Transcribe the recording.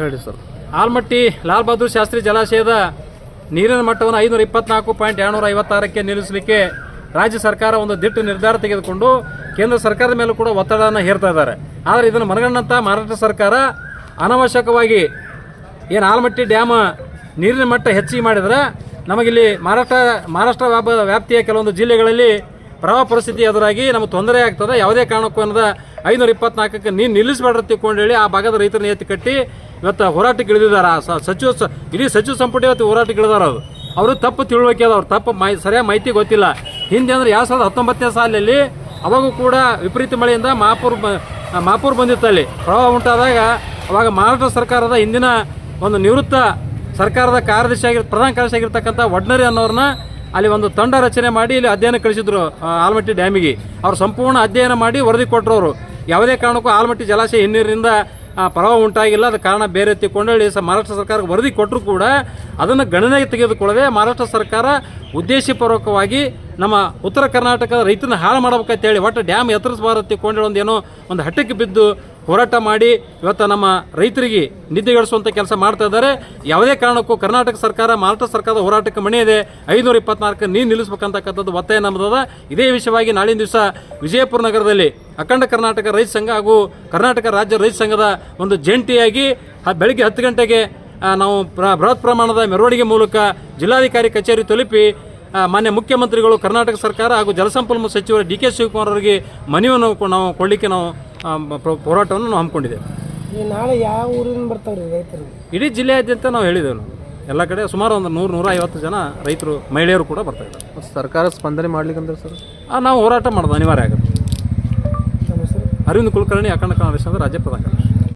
ಹೇಳಿ ಸರ್. ಆಲ್ಮಟ್ಟಿ, ಲಾಲ್ ಬಹದ್ದೂರ್ ಶಾಸ್ತ್ರಿ ಜಲಾಶಯದ ನೀರಿನ ಮಟ್ಟವನ್ನು ಐನೂರ ಇಪ್ಪತ್ನಾಲ್ಕು ಪಾಯಿಂಟ್ ಎರಡುನೂರ ಐವತ್ತಾರಕ್ಕೆ ನಿಲ್ಲಿಸಲಿಕ್ಕೆ ರಾಜ್ಯ ಸರ್ಕಾರ ಒಂದು ದಿಟ್ಟು ನಿರ್ಧಾರ ತೆಗೆದುಕೊಂಡು ಕೇಂದ್ರ ಸರ್ಕಾರದ ಮೇಲೂ ಕೂಡ ಒತ್ತಡವನ್ನು ಹೇರ್ತಾ ಇದ್ದಾರೆ. ಆದರೆ ಇದನ್ನು ಮನಗಂಡಂಥ ಮಹಾರಾಷ್ಟ್ರ ಸರ್ಕಾರ ಅನವಶ್ಯಕವಾಗಿ ಏನು ಆಲ್ಮಟ್ಟಿ ಡ್ಯಾಮ್ ನೀರಿನ ಮಟ್ಟ ಹೆಚ್ಚಿಗೆ ಮಾಡಿದರೆ ನಮಗಿಲ್ಲಿ ಮಹಾರಾಷ್ಟ್ರ ಮಹಾರಾಷ್ಟ್ರ ವ್ಯಾಪ ವ್ಯಾಪ್ತಿಯ ಕೆಲವೊಂದು ಜಿಲ್ಲೆಗಳಲ್ಲಿ ಪ್ರವಾಹ ಪರಿಸ್ಥಿತಿ ಎದುರಾಗಿ ನಮಗೆ ತೊಂದರೆ ಆಗ್ತದೆ. ಯಾವುದೇ ಕಾರಣಕ್ಕೂ ಅನ್ನೋದು ಐನೂರ ಇಪ್ಪತ್ನಾಲ್ಕಕ್ಕೆ ನೀನು ನಿಲ್ಲಿಸ್ಬೇಡ್ರಿ ತಿಳ್ಕೊಂಡು ಹೇಳಿ ಆ ಭಾಗದ ರೈತರನ್ನ ಎತ್ತಿ ಕಟ್ಟಿ ಇವತ್ತು ಹೋರಾಟಕ್ಕೆ ಇಳಿದಿದ್ದಾರೆ. ಆ ಸಚಿವ ಇಡೀ ಸಚಿವ ಸಂಪುಟ ಇವತ್ತು ಹೋರಾಟಕ್ಕೆ ಇಳಿದಾರ ಅವರು. ಅವರು ತಪ್ಪು ತಿಳುವಳಿಕೆ ಅದ, ಅವ್ರು ತಪ್ಪು ಮಾಹಿ ಸರಿಯಾಗಿ ಮಾಹಿತಿ ಗೊತ್ತಿಲ್ಲ. ಹಿಂದೆ ಅಂದ್ರೆ ಎರಡು ಸಾವಿರದ ಹತ್ತೊಂಬತ್ತನೇ ಸಾಲಿನಲ್ಲಿ ಅವಾಗೂ ಕೂಡ ವಿಪರೀತ ಮಳೆಯಿಂದ ಮಹಾಪೂರ್ ಮಹಾಪೂರ್ ಬಂದಿತ್ತಲ್ಲಿ ಪ್ರವಾಹ ಉಂಟಾದಾಗ ಅವಾಗ ಮಹಾರಾಷ್ಟ್ರ ಸರ್ಕಾರದ ಹಿಂದಿನ ಒಂದು ನಿವೃತ್ತ ಸರ್ಕಾರದ ಕಾರ್ಯದರ್ಶಿಯಾಗಿ ಪ್ರಧಾನ ಕಾರ್ಯದರ್ಶಿ ಆಗಿರ್ತಕ್ಕಂಥ ವಡ್ನರಿ ಅನ್ನೋರನ್ನ ಅಲ್ಲಿ ಒಂದು ತಂಡ ರಚನೆ ಮಾಡಿ ಇಲ್ಲಿ ಅಧ್ಯಯನ ಕಳಿಸಿದ್ರು ಆಲ್ಮಟ್ಟಿ ಡ್ಯಾಮಿಗೆ. ಅವರು ಸಂಪೂರ್ಣ ಅಧ್ಯಯನ ಮಾಡಿ ವರದಿ ಕೊಟ್ಟರು ಅವರು ಯಾವುದೇ ಕಾರಣಕ್ಕೂ ಆಲ್ಮಟ್ಟಿ ಜಲಾಶಯ ಹಿನ್ನೀರಿನಿಂದ ಪ್ರಭಾವ ಉಂಟಾಗಿಲ್ಲ. ಅದು ಕಾರಣ ಬೇರೆ ತಿಳ್ಕೊಂಡೇಳಿ ಸ, ಮಹಾರಾಷ್ಟ್ರ ಸರ್ಕಾರಕ್ಕೆ ವರದಿ ಕೊಟ್ಟರು ಕೂಡ ಅದನ್ನು ಗಣನೆಗೆ ತೆಗೆದುಕೊಳ್ಳದೆ ಮಹಾರಾಷ್ಟ್ರ ಸರ್ಕಾರ ಉದ್ದೇಶಪೂರ್ವಕವಾಗಿ ನಮ್ಮ ಉತ್ತರ ಕರ್ನಾಟಕದ ರೈತನ ಹಾಳು ಮಾಡ್ಬೇಕಂತೇಳಿ ಒಟ್ಟು ಡ್ಯಾಮ್ ಎತ್ತರಿಸಬಾರದು ತಿಳ್ಕೊಂಡೇಳಿ ಒಂದು ಏನೋ ಒಂದು ಹಟ್ಟಕ್ಕೆ ಬಿದ್ದು ಹೋರಾಟ ಮಾಡಿ ಇವತ್ತು ನಮ್ಮ ರೈತರಿಗೆ ನಿದ್ದೆಗಳಿಸುವಂಥ ಕೆಲಸ ಮಾಡ್ತಾ ಇದ್ದಾರೆ. ಯಾವುದೇ ಕಾರಣಕ್ಕೂ ಕರ್ನಾಟಕ ಸರ್ಕಾರ, ಮಹಾರಾಷ್ಟ್ರ ಸರ್ಕಾರದ ಹೋರಾಟಕ್ಕೆ ಮಣೆ ಇದೆ. ಐನೂರ ಇಪ್ಪತ್ನಾಲ್ಕು ನೀರು ನಿಲ್ಲಿಸ್ಬೇಕಂತಕ್ಕಂಥದ್ದು ಒತ್ತಾಯ ನಮ್ಮದದ. ಇದೇ ವಿಷಯವಾಗಿ ನಾಳಿನ ದಿವಸ ವಿಜಯಪುರ ನಗರದಲ್ಲಿ ಅಖಂಡ ಕರ್ನಾಟಕ ರೈತ ಸಂಘ ಹಾಗೂ ಕರ್ನಾಟಕ ರಾಜ್ಯ ರೈತ ಸಂಘದ ಒಂದು ಜಂಟಿಯಾಗಿ ಬೆಳಗ್ಗೆ ಹತ್ತು ಗಂಟೆಗೆ ನಾವು ಬೃಹತ್ ಪ್ರಮಾಣದ ಮೆರವಣಿಗೆ ಮೂಲಕ ಜಿಲ್ಲಾಧಿಕಾರಿ ಕಚೇರಿ ತಲುಪಿ ಮಾನ್ಯ ಮುಖ್ಯಮಂತ್ರಿಗಳು ಕರ್ನಾಟಕ ಸರ್ಕಾರ ಹಾಗೂ ಜಲಸಂಪನ್ಮೂಲ ಸಚಿವರು ಡಿ ಕೆ ಶಿವಕುಮಾರ್ ಅವರಿಗೆ ಮನವಿಯನ್ನು ನಾವು ಕೊಡಲಿಕ್ಕೆ ನಾವು ಹೋರಾಟವನ್ನು ನಾವು ಹಮ್ಮಿಕೊಂಡಿದ್ದೇವೆ. ಈ ನಾಳೆ ಯಾವ ಊರಿಂದ ಬರ್ತಾವ್ರಿ ರೈತರು? ಇಡೀ ಜಿಲ್ಲೆಯಾದ್ಯಂತ ನಾವು ಹೇಳಿದ್ದೇವೆ ನಾವು. ಎಲ್ಲ ಕಡೆ ಸುಮಾರು ಒಂದು ನೂರು ನೂರ ಐವತ್ತು ಜನ ರೈತರು ಮಹಿಳೆಯರು ಕೂಡ ಬರ್ತಾ ಇದ್ದಾರೆ. ಸರ್ಕಾರ ಸ್ಪಂದನೆ ಮಾಡ್ಲಿಕ್ಕಂದ್ರೆ ಸರ್? ಆ, ನಾವು ಹೋರಾಟ ಮಾಡೋದು ಅನಿವಾರ್ಯ ಆಗುತ್ತೆ. ಅರವಿಂದ್ ಕುಲಕರ್ಣಿ ಅಖಂಡ ಕಾಂಗ್ರೆಸ್ ರಾಜ್ಯ ಪ್ರಧಾನ ಕಾರ್ಯದರ್ಶಿ.